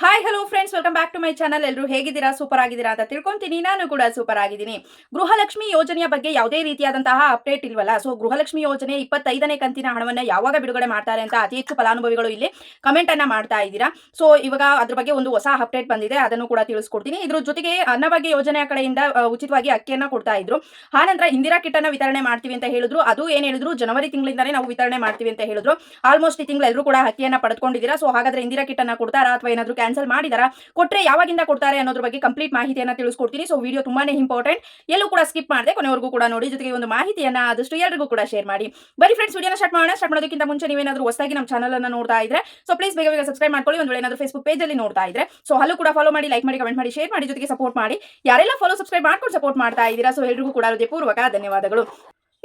Hi hello friends welcome back to my channel ಎಲ್ಲರೂ ಹೇಗಿದ್ದೀರಾ? Super ಆಗಿದ್ದೀರಾ ಅಂತ ತಿಳ್ಕೊಂತೀನಿ. ನಾನು ಕೂಡ ಸೂಪರ್ ಆಗಿದ್ದೀನಿ. ಗೃಹಲಕ್ಷ್ಮಿ ಯೋಜನೆಯ ಬಗ್ಗೆ ಯಾವುದೇ ರೀತಿಯಾದಂತಹ ಅಪ್ಡೇಟ್ ಇಲ್ವಲ್ಲ? ಸೊ ಗೃಹಲಕ್ಷ್ಮಿ ಯೋಜನೆ ಇಪ್ಪತ್ತೈದನೇ ಕಂತಿನ ಹಣವನ್ನು ಯಾವಾಗ ಬಿಡುಗಡೆ ಮಾಡ್ತಾರೆ ಅಂತ ಅತಿ ಹೆಚ್ಚು ಫಲಾನುಭವಿಗಳು ಇಲ್ಲಿ ಕಮೆಂಟ್ ಅನ್ನ ಮಾಡ್ತಾ ಇದ್ದೀರಾ. ಸೊ ಇವಾಗ ಅದ್ರ ಬಗ್ಗೆ ಒಂದು ಹೊಸ ಅಪ್ಡೇಟ್ ಬಂದಿದೆ. ಅದನ್ನು ಕೂಡ ತಿಳಿಸ್ಕೊಡ್ತೀನಿ. ಇದ್ರ ಜೊತೆಗೆ ಅನ್ನಭಾಗ್ಯ ಯೋಜನೆಯ ಕಡೆಯಿಂದ ಉಚಿತವಾಗಿ ಅಕ್ಕಿಯನ್ನ ಕೊಡ್ತಾ ಇದ್ರು. ಆನಂತರ ಇಂದಿರಾ ಕಿಟ್ ಅನ್ನ ವಿತರಣೆ ಮಾಡ್ತೀವಿ ಅಂತ ಹೇಳಿದ್ರು. ಅದು ಏನ್ ಹೇಳಿದ್ರು? ಜನವರಿ ತಿಂಗಳಿಂದಾನೇ ನಾವು ವಿತರಣೆ ಮಾಡ್ತೀವಿ ಅಂತ ಹೇಳಿದ್ರು. ಆಲ್ಮೋಸ್ಟ್ ಈ ತಿಂಗಳು ಎಲ್ಲರೂ ಕೂಡ ಅಕ್ಕಿಯನ್ನ ಪಡೆದುಕೊಂಡಿದ್ದೀರಾ ಸೊ ಹಾಗಾದ್ರೆ ಇಂದಿರಾ ಕಿಟ್ ಅನ್ನ ಕೊಡ್ತಾರಾ ಅಥವಾ ಏನಾದ್ರು ಕ್ಯಾನ್ಸಲ್ ಮಾಡಿದಾರಾ? ಕೊಟ್ಟರೆ ಯಾವಾಗಿಂದ ಕೊಡ್ತಾರೆ ಅನ್ನೋದ್ರ ಬಗ್ಗೆ ಕಂಪ್ಲೀಟ್ ಮಾಹಿತಿಯನ್ನು ತಿಳಿಸ್ಕೊಡ್ತೀನಿ. ಸೊ ವಿಡಿಯೋ ತುಂಬಾನೇ ಇಂಪಾರ್ಟೆಂಟ್ ಎಲ್ಲೂ ಕೂಡ ಸ್ಕಿಪ್ ಮಾಡದೆ, ಕೊನೆವರೆಗೂ ಕೂಡ ನೋಡಿ. ಜೊತೆಗೆ ಒಂದು ಮಾಹಿತಿಯನ್ನ ಆದಷ್ಟು ಎಲ್ಲರಿಗೂ ಕೂಡ ಶೇರ್ ಮಾಡಿ. ಬರೀ ಫ್ರೆಂಡ್ಸ್ ವಿಡಿಯೋನ ಸ್ಟಾರ್ಟ್ ಮಾಡೋಣ. ಸ್ಟಾರ್ಟ್ ಮಾಡೋದಕ್ಕಿಂತ ಮುಂಚೆ ನೀವೇನಾದ್ರೂ ಹೊಸದಾಗಿ ನಮ್ಮ ಚಾನಲ್ ಅನ್ನು ನೋಡ್ತಾ ಇದ್ರೆ ಸೊ ಪ್ಲೀಸ್ ಬೇಗ ಬೇಗ ಸಬ್ಸ್ಕ್ರೈಬ್ ಮಾಡ್ಕೊಳ್ಳಿ. ಒಂದು ವೇಳೆ ಏನಾದರೂ ಫೇಸ್ಬುಕ್ ಪೇಜಲ್ಲಿ ನೋಡ್ತಾ ಇದ್ರೆ ಸೊ ಅಲ್ಲೂ ಕೂಡ ಫಾಲೋ ಮಾಡಿ ಲೈಕ್ ಮಾಡಿ ಕಮೆಂಟ್ ಮಾಡಿ ಶೇರ್ ಮಾಡಿ, ಜೊತೆಗೆ ಸಪೋರ್ಟ್ ಮಾಡಿ. ಯಾರೆಲ್ಲ ಫಾಲೋ ಸಬ್ಸ್ಕ್ರೈಬ್ ಮಾಡ್ಕೊಂಡು ಸಪೋರ್ಟ್ ಮಾಡ್ತಾ ಇದ್ದೀರಾ ಸೊ ಎಲ್ರಿಗೂ ಕೂಡ ಹೃದಯಪೂರ್ವಕ ಧನ್ಯವಾದಗಳು.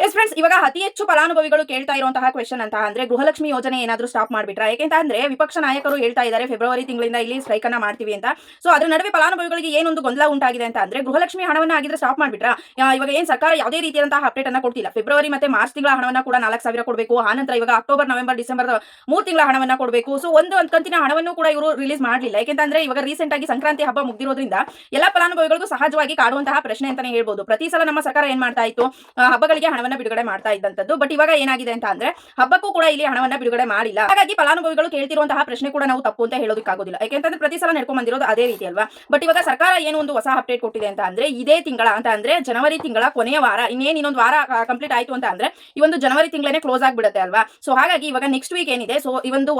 ಎಸ್ ಫ್ರೆಂಡ್ಸ್ ಇವಾಗ ಅತಿ ಹೆಚ್ಚು ಫಲಾನುಭವಿಗಳು ಕೇಳ್ತಾ ಇರುವಂತಹ ಕ್ವೆಶನ್ ಅಂತ ಅಂದ್ರೆ ಗೃಹಲಕ್ಷ್ಮಿ ಯೋಜನೆ ಏನಾದ್ರೂ ಸ್ಟಾಪ್ ಮಾಡ್ಬಿಟ್ರಾ? ಯಾಕೆಂತ ಅಂದ್ರೆ ವಿಪಕ್ಷ ನಾಯಕರು ಹೇಳ್ತಾ ಇದ್ದಾರೆ ಫೆಬ್ರವರಿ ತಿಂಗಳಿಂದ ಇಲ್ಲಿ ಸ್ಟ್ರೈಕ್ ಅನ್ನ ಮಾಡ್ತೀವಿ ಅಂತ. ಸೊ ಅದ್ರ ನಡುವೆ ಫಲಾನುಭವಿಗಳಿಗೆ ಏನೊಂದು ಗೊಂದಲ ಉಂಟಾಗಿದೆ ಅಂತ ಅಂದ್ರೆ ಗೃಹಲಕ್ಷ್ಮಿ ಹಣವನ್ನ ಆಗಿದ್ರೆ ಸ್ಟಾಪ್ ಮಾಡ್ಬಿಟ್ರಾ? ಇವಾಗ ಏನ್ ಸರ್ಕಾರ ಯಾವುದೇ ರೀತಿಯಾದಂತಹ ಅಪ್ಡೇಟ್ ಅನ್ನ ಕೊಡ್ತಿಲ್ಲ. ಫೆಬ್ರವರಿ ಮತ್ತೆ ಮಾರ್ಚ್ ತಿಂಗಳ ಹಣವನ್ನ ಕೂಡ ನಾಲ್ಕು ಸಾವಿರ ಕೊಡಬೇಕು. ಆನಂತರ ಇವಾಗ ಅಕ್ಟೋಬರ್ ನವೆಂಬರ್ ಡಿಸೆಂಬರ್ ಮೂರು ತಿಂಗಳ ಹಣವನ್ನ ಕೊಡಬೇಕು. ಸೊ ಒಂದು ಒಂದು ಕಂತಿನ ಹಣವನ್ನು ಕೂಡ ಇವರು ರಿಲೀಸ್ ಮಾಡಲಿಲ್ಲ. ಯಾಕೆಂತಂದ್ರೆ ಇವಾಗ ರೀಸೆಂಟ್ ಆಗಿ ಸಂಕ್ರಾಂತಿ ಹಬ್ಬ ಮುಗ್ದಿರೋದ್ರಿಂದ ಎಲ್ಲ ಫಲಾನುಭವಿಗಳಿಗೂ ಸಹಜವಾಗಿ ಕಾಡುವಂತಹ ಪ್ರಶ್ನೆ ಅಂತಾನೆ ಹೇಳ್ಬೋದು. ಪ್ರತಿ ಸಲ ನಮ್ಮ ಸರ್ಕಾರ ಏನ್ ಮಾಡ್ತಾ ಇತ್ತು? ಹಬ್ಬಗಳಿಗೆ ಹಬ್ಬಗಳಿಗೆ ಹಣವನ್ನ ಬಿಡುಗಡೆ ಮಾಡ್ತಾ ಇದ್ದಂತದ್ದು. ಬಟ್ ಇವಾಗ ಏನಾಗಿದೆ ಅಂತ ಅಂದ್ರೆ, ಹಬ್ಬಕ್ಕೂ ಕೂಡ ಇಲ್ಲಿ ಹಣವನ್ನ ಬಿಡುಗಡೆ ಮಾಡಿಲ್ಲ. ಹಾಗಾಗಿ ಫಲಾನುಭವಿಗಳು ಕೇಳ್ತಿರುವಂತಹ ಪ್ರಶ್ನೆ ಕೂಡ ನಾವು ತಪ್ಪು ಅಂತ ಹೇಳೋದಕ್ಕಾಗೋದಿಲ್ಲ. ಯಾಕೆಂತಂದ್ರೆ ಪ್ರತಿ ಸಲ ನಡ್ಕೊಂಡ್ ಬಂದಿರೋದು ಅದೇ ರೀತಿ ಅಲ್ವಾ? ಬಟ್ ಇವಾಗ ಸರ್ಕಾರ ಏನು ಒಂದು ಹೊಸ ಅಪ್ಡೇಟ್ ಕೊಟ್ಟಿದೆ ಅಂತ ಅಂದ್ರೆ, ಇದೇ ತಿಂಗಳ ಅಂತ ಅಂದ್ರೆ, ಜನವರಿ ತಿಂಗಳ ಕೊನೆಯ ವಾರ, ಇನ್ನೇನು ಇನ್ನೊಂದು ವಾರ ಕಂಪ್ಲೀಟ್ ಆಯ್ತು ಅಂತ ಅಂದ್ರೆ, ಈ ಒಂದು ಜನವರಿ ತಿಂಗಳೇ ಕ್ಲೋಸ್ ಆಗಿಬಿಡುತ್ತೆ ಅಲ್ವಾ? ಸೊ ಹಾಗಾಗಿ ಇವಾಗ ನೆಕ್ಸ್ಟ್ ವೀಕ್ ಏನಿದೆ ಸೊ ಈ ಒಂದು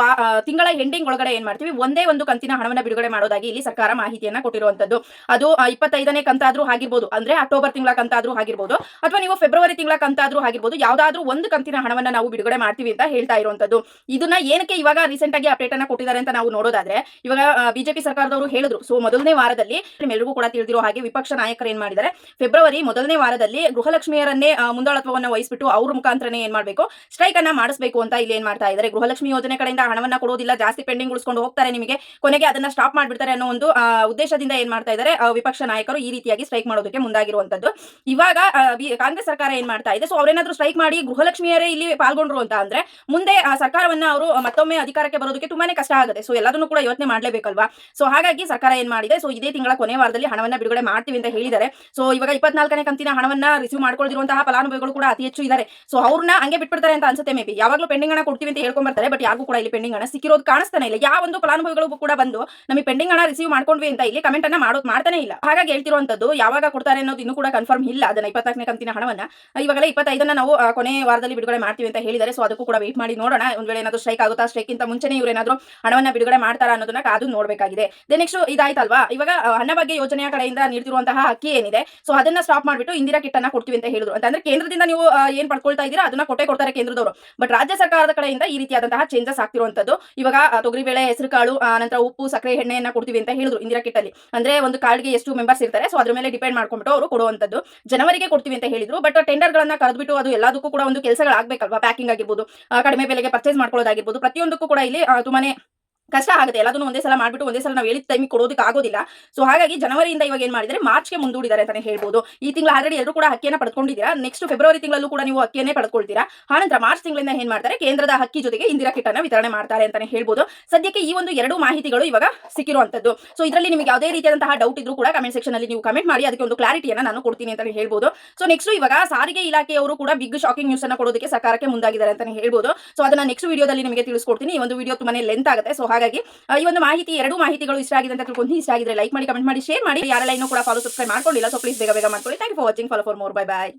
ತಿಂಗಳ ಎಂಡಿಂಗ್ ಒಳಗಡೆ ಏನ್ ಮಾಡ್ತೀವಿ? ಒಂದೇ ಒಂದು ಕಂತಿನ ಹಣವನ್ನ ಬಿಡುಗಡೆ ಮಾಡೋದಾಗಿ ಇಲ್ಲಿ ಸರ್ಕಾರ ಮಾಹಿತಿಯನ್ನ ಕೊಟ್ಟಿರುವಂತದ್ದು. ಅದು ಇಪ್ಪತ್ತೈದನೇ ಕಂತಾದ್ರೂ ಆಗಿರ್ಬೋದು. ಅಂದ್ರೆ ಅಕ್ಟೋಬರ್ ತಿಂಗಳ ಕಂತಾದ್ರೂ ಆಗಿರ್ಬೋದು. ಅಥವಾ ನೀವು ಫೆಬ್ರವರಿ ತಿಂಗಳ ಕಂತಾದ್ರೂ ಆಗಿರ್ಬೋದು, ಯಾವ್ದಾದ್ರೂ ಒಂದು ಕಂತಿನ ಹಣವನ್ನ ನಾವು ಬಿಡುಗಡೆ ಮಾಡ್ತೀವಿ ಅಂತ ಹೇಳ್ತಾ ಇರುವಂತದ್ದು ಇದನ್ನ ಏನಕ್ಕೆ ಇವಾಗ ರೀಸೆಂಟ್ ಆಗಿ ಅಪ್ಡೇಟ್ ಅನ್ನ ಕೊಟ್ಟಿದ್ದಾರೆ ಅಂತ ನಾವು ನೋಡೋದಾದ್ರೆ, ಇವಾಗ ಬಿಜೆಪಿ ಸರ್ಕಾರದವರು ಹೇಳಿದ್ರು. ಸೊ, ಮೊದಲನೇ ವಾರದಲ್ಲಿ ಎಲ್ಲರಿಗೂ ಕೂಡ ತಿಳಿದಿರೋ ಹಾಗೆ ವಿಪಕ್ಷ ನಾಯಕರು ಏನ್ ಮಾಡಿದ್ದಾರೆ ಫೆಬ್ರವರಿ ಮೊದಲನೇ ವಾರದಲ್ಲಿ ಗೃಹಲಕ್ಷ್ಮಿಯರನ್ನೇ ಮುಂದಾಳತ್ವವನ್ನು ವಹಿಸ್ಬಿಟ್ಟು ಅವ್ರ ಮುಖಾಂತರನೇ ಏನ್ ಮಾಡಬೇಕು ಸ್ಟ್ರೈಕ್ ಅನ್ನ ಮಾಡಿಸಬೇಕು ಅಂತ ಇಲ್ಲಿ ಏನ್ ಮಾಡ್ತಾ ಇದ್ದಾರೆ ಗೃಹಲಕ್ಷ್ಮಿ ಯೋಜನೆ ಕಡೆಯಿಂದ ಹಣವನ್ನ ಕೊಡೋದಿಲ್ಲ, ಜಾಸ್ತಿ ಪೆಂಡಿಂಗ್ ಉಳಿಸ್ಕೊಂಡು ಹೋಗ್ತಾರೆ ನಿಮಗೆ, ಕೊನೆಗೆ ಅದನ್ನ ಸ್ಟಾಪ್ ಮಾಡ್ಬಿಡ್ತಾರೆ ಅನ್ನೋ ಒಂದು ಉದ್ದೇಶದಿಂದ ಏನ್ ಮಾಡ್ತಾ ಇದ್ದಾರೆ ವಿಪಕ್ಷ ನಾಯಕರು ಈ ರೀತಿಯಾಗಿ ಸ್ಟ್ರೈಕ್ ಮಾಡೋದಕ್ಕೆ ಮುಂದಾಗಿರುವಂತದ್ದು ಇವಾಗ ಕಾಂಗ್ರೆಸ್ ಸರ್ಕಾರ ಏನ್ ಮಾಡ್ತಾ ಇದೆ ಸೊ ಅವರೇನಾದ್ರೂ ಸ್ಟ್ರೈಕ್ ಮಾಡಿ ಗೃಹಲಕ್ಷ್ಮಿಯರೇ ಇಲ್ಲಿ ಪಾಲ್ಗೊಂಡ್ರು ಅಂತ ಅಂದ್ರೆ ಮುಂದೆ ಸರ್ಕಾರವನ್ನ ಅವರು ಮತ್ತೊಮ್ಮೆ ಅಧಿಕಾರಕ್ಕೆ ಬರೋದಕ್ಕೆ ತುಂಬಾನೇ ಕಷ್ಟ ಆಗುತ್ತೆ. ಸೊ ಎಲ್ಲದನ್ನು ಕೂಡ ಯೋಚನೆ ಮಾಡಲೇಬೇಕಲ್ವಾ? ಸೊ ಹಾಗಾಗಿ ಸರ್ಕಾರ ಏನ್ ಮಾಡಿದೆ? ಸೊ ಇದೇ ತಿಂಗಳ ಕೊನೆ ವಾರದಲ್ಲಿ ಹಣವನ್ನ ಬಿಡುಗಡೆ ಮಾಡ್ತೀವಿ ಅಂತ ಹೇಳಿದ್ದಾರೆ. ಸೊ ಇವಾಗ ಇಪ್ಪತ್ನಾಲ್ಕನೇ ಕಂತಿನ ಹಣವನ್ನ ರಿಸೀವ್ ಮಾಡ್ಕೊಳ್ದಿರುವಂತಹ ಫಲಾನುಭವಿಗಳು ಕೂಡ ಅತಿ ಹೆಚ್ಚು ಇದ್ದಾರೆ ಸೊ ಅವ್ರನ್ನ ಹಂಗೆ ಬಿಟ್ಬಿಡ್ತಾರೆ ಅಂತ ಅನ್ಸುತ್ತೆ ಮೇ ಬಿ ಯಾವಾಗಲೂ ಪೆಂಡಿಂಗ್ ಹಣ ಕೊಡ್ತೀವಿ ಅಂತ ಹೇಳ್ಕೊಂಡ್ ಬರ್ತಾರೆ ಬಟ್ ಯಾರಿಗೂ ಕೂಡ ಇಲ್ಲಿ ಪೆಂಡಿಂಗ್ ಹಣ ಸಿಕ್ಕಿರೋದು ಕಾಣಿಸ್ತಾನೆ ಇಲ್ಲ. ಯಾವ ಒಂದು ಫಲಾನುಭವಿಗಳು ಕೂಡ ಬಂದು ನಮಗೆ ಪೆಂಡಿಂಗ್ ಹಣ ರಿಸೀವ್ ಮಾಡ್ಕೊಂಡ್ವಿ ಅಂತ ಇಲ್ಲಿ ಕಮೆಂಟ್ ಅನ್ನ ಮಾಡೋದು, ಮಾಡ್ತಾನೆ ಇಲ್ಲ. ಹಾಗಾಗಿ ಹೇಳ್ತಿರುವಂತದ್ದು ಯಾವಾಗ ಕೊಡ್ತಾರೆ ಅನ್ನೋದು ಇನ್ನೂ ಕೂಡ ಕನ್ಫರ್ಮ್ ಇಲ್ಲ. ಅದನ್ನ ಇಪ್ಪತ್ನಾಲ್ಕನೇ ಕಂತಿನ ಹಣವನ್ನ. ಇವಾಗಲೇ ಇಪ್ಪತ್ತೈದನ್ನ ನಾವು ಕೊನೆ ವಾರದಲ್ಲಿ ಬಿಡುಗಡೆ ಮಾಡ್ತೀವಿ ಅಂತ ಹೇಳಿದರೆ ಸೊ ಅದಕ್ಕೂ ಕೂಡ ವೇಟ್ ಮಾಡಿ ನೋಡೋಣ. ಒಂದ್ ವೇಳೆ ಏನಾದ್ರು ಸ್ಟ್ರೈಕ್ ಆಗುತ್ತಾ? ಸ್ಟ್ರೈಕ್ ಇಂತ ಮುಂಚೆನೇ ಇವ್ರು ಏನಾದ್ರು ಹಣವನ್ನ ಬಿಡುಗಡೆ ಮಾಡ್ತಾರಾ ಅನ್ನೋದನ್ನ ಕಾದು ನೋಡಬೇಕಾಗಿದೆ. ದೆನ್ ನೆಕ್ಸ್ಟ್ ಇದಾಯ್ತಲ್ವಾ? ಇವಾಗ ಹಣ ಬಗ್ಗೆ ಯೋಜನೆಯ ಕಡೆಯಿಂದ ನೀಡ್ತಿರುವಂತಹ ಅಕ್ಕಿ ಏನಿದೆ? ಸೊ ಅದನ್ನ ಸ್ಟಾಪ್ ಮಾಡಿಬಿಟ್ಟು ಇಂದಿರಾ ಕಿಟ್ ಅನ್ನ ಕೊಡ್ತೀವಿ ಅಂತ ಹೇಳಿದ್ರು. ಅಂತಂದ್ರೆ ಕೇಂದ್ರದಿಂದ ನೀವು ಏನ್ ಪಡ್ಕೊಳ್ತಾ ಇದ್ದೀರಾ? ಅದನ್ನ ಕೊಟ್ಟೆ ಕೊಡ್ತಾರೆ ಕೇಂದ್ರದವರು. ಬಟ್ ರಾಜ್ಯ ಸರ್ಕಾರದ ಕಡೆಯಿಂದ ಈ ರೀತಿಯಾದಂತಹ ಚೇಂಜಸ್ ಆಗ್ತಿರುವಂತದ್ದು ಇವಾಗ ತೊಗರಿಬೇಳೆ ಹೆಸರು ಕಾಳು ನಂತರ ಉಪ್ಪು, ಸಕ್ಕರೆ, ಎಣ್ಣೆಯನ್ನ ಕೊಡ್ತೀವಿ ಅಂತ ಹೇಳಿದ್ರು ಇಂದಿರಾ ಕಿಟ್ ಅಲ್ಲಿ ಅಂದ್ರೆ ಒಂದು ಕಾರ್ಡ್ಗೆ ಎಷ್ಟು ಮೆಂಬರ್ಸ್ ಇರ್ತಾರೆ? ಸೊ ಅದ್ರ ಮೇಲೆ ಡಿಪೆಂಡ್ ಮಾಡ್ಕೊಂಡ್ಬಿಟ್ಟು ಅವರು ಕೊಡುವಂತದ್ದು ಜನವರಿಗೆ ಕೊಡ್ತೀವಿ ಅಂತ ಹೇಳಿದ್ರು. ಬಟ್ ಟೆಂಡರ್ ಗಳನ್ನ ಕರೆದ್ಬಿಟ್ಟು ಅದು ಎಲ್ಲದಕ್ಕೂ ಕೂಡ ಒಂದು ಕೆಲಸಗಳಾಗಬೇಕಲ್ವಾ? ಪ್ಯಾಕಿಂಗ್ ಆಗಿರ್ಬೋದು ಕಡಿಮೆ ಬೆಲೆಗೆ ಪರ್ಚೇಸ್ ಮಾಡ್ಕೊಳ್ಳೋದಾಗಿರ್ಬೋದು, ಪ್ರತಿಯೊಂದಕ್ಕೂ ಕೂಡ ಇಲ್ಲಿ ತುಂಬಾನೇ ಕಷ್ಟ ಆಗುತ್ತೆ. ಎಲ್ಲದನ್ನು ಒಂದೇ ಸಲ ಮಾಡ್ಬಿಟ್ಟು ಒಂದೇ ಸಲ ನಾವು ಹೇಳಿದ ಟೈಮಿಗೆ ಕೊಡೋದಕ್ಕೆ ಆಗೋದಿಲ್ಲ. ಸೊ ಹಾಗಾಗಿ ಜನವರಿಯಿಂದ ಇವಾಗ ಏನ್ ಮಾಡಿದ್ರೆ ಮಾರ್ಚ್ಗೆ ಮುಂದೂಡಿದ್ದಾರೆ ಅಂತಾನೆ ಹೇಳ್ಬೋದು. ಈ ತಿಂಗಳು ಆಲ್ರೆಡಿ ಎಲ್ಲರೂ ಕೂಡ ಹಕ್ಕಿಯನ್ನು ಪಡ್ಕೊಂಡಿದ್ದೀರಾ? ನೆಕ್ಸ್ಟ್ ಫೆಬ್ರವರಿ ತಿಂಗಳಲ್ಲೂ ಕೂಡ ನೀವು ಅಕ್ಕಿಯನ್ನೇ ಪಡ್ಕೊಳ್ತೀರಾ? ಆನಂತರ ಮಾರ್ಚ್ ತಿಂಗಳಿಂದ ಏನ್ ಮಾಡ್ತಾರೆ? ಕೇಂದ್ರದ ಹಕ್ಕಿ ಜೊತೆಗೆ ಇಂದಿರಾ ಕಿಟ್ ಅನ್ನ ವಿತರಣೆ ಮಾಡ್ತಾರೆ ಅಂತಾನೆ ಹೇಳ್ಬೋದು. ಸದ್ಯಕ್ಕೆ ಈ ಒಂದು ಎರಡು ಮಾಹಿತಿಗಳು ಇವಾಗ ಸಿಕ್ಕಿರುವಂತದ್ದು ಸೊ ಇದರಲ್ಲಿ ನಿಮಗೆ ಯಾವುದೇ ರೀತಿಯಾದಂತಹ ಡೌಟ್ ಇದ್ರೂ ಕೂಡ ಕಮೆಂಟ್ ಸೆಕ್ಷನ್ ಅಲ್ಲಿ ನೀವು ಕಮೆಂಟ್ ಮಾಡಿ, ಅದಕ್ಕೆ ಒಂದು ಕ್ಲಾರಿಟಿಯನ್ನು ನಾನು ಕೊಡ್ತೀನಿ ಅಂತಾನೆ ಹೇಳ್ಬೋದು. ಸೊ ನೆಕ್ಸ್ಟ್ ಇವಾಗ ಸಾರಿಗೆ ಇಲಾಖೆಯವರು ಕೂಡ ಬಿಗ್ ಶಾಕಿಂಗ್ ನ್ಯೂಸ್ ಅನ್ನು ಕೊಡೋದಕ್ಕೆ ಸರ್ಕಾರಕ್ಕೆ ಮುಂದಾಗಿದ್ದಾರೆ ಅಂತಾನೆ ಹೇಳ್ಬೋದು. ಸೊ ಅದನ್ನ ನೆಕ್ಸ್ಟ್ ವಿಡಿಯೋದಲ್ಲಿ ನಿಮಗೆ ತಿಳಿಸ್ಕೊಡ್ತೀನಿ. ಈ ಒಂದು ವಿಡಿಯೋ ತುಂಬಾ ಲೆಂತ್ ಆಗುತ್ತೆ. ಸೊ ಹಾಗಾಗಿ ಈ ಒಂದು ಮಾಹಿತಿ, ಎರಡು ಮಾಹಿತಿಗಳು ಇಷ್ಟ ಆಗಿದೆ ಅಂತ ತಿಳ್ಕೊಂಡು ಇಷ್ಟ ಆಗಿದ್ರೆ ಲೈಕ್ ಮಾಡಿ ಕಮೆಂಟ್ ಮಾಡಿ ಶೇರ್ ಮಾಡಿ. ಯಾರೆಲ್ಲ ಇನ್ನೂ ಕೂಡ ಫಾಲೋ ಸಬ್ಸ್ಕ್ರೈಬ್ ಮಾಡ್ಕೊಂಡಿಲ್ಲ ಸೊ ಪ್ಲೀಸ್ ಬೇಗ ಬೇಗ ಮಾಡ್ಕೊಳ್ಳಿ. Thank for watching follow for more bye bye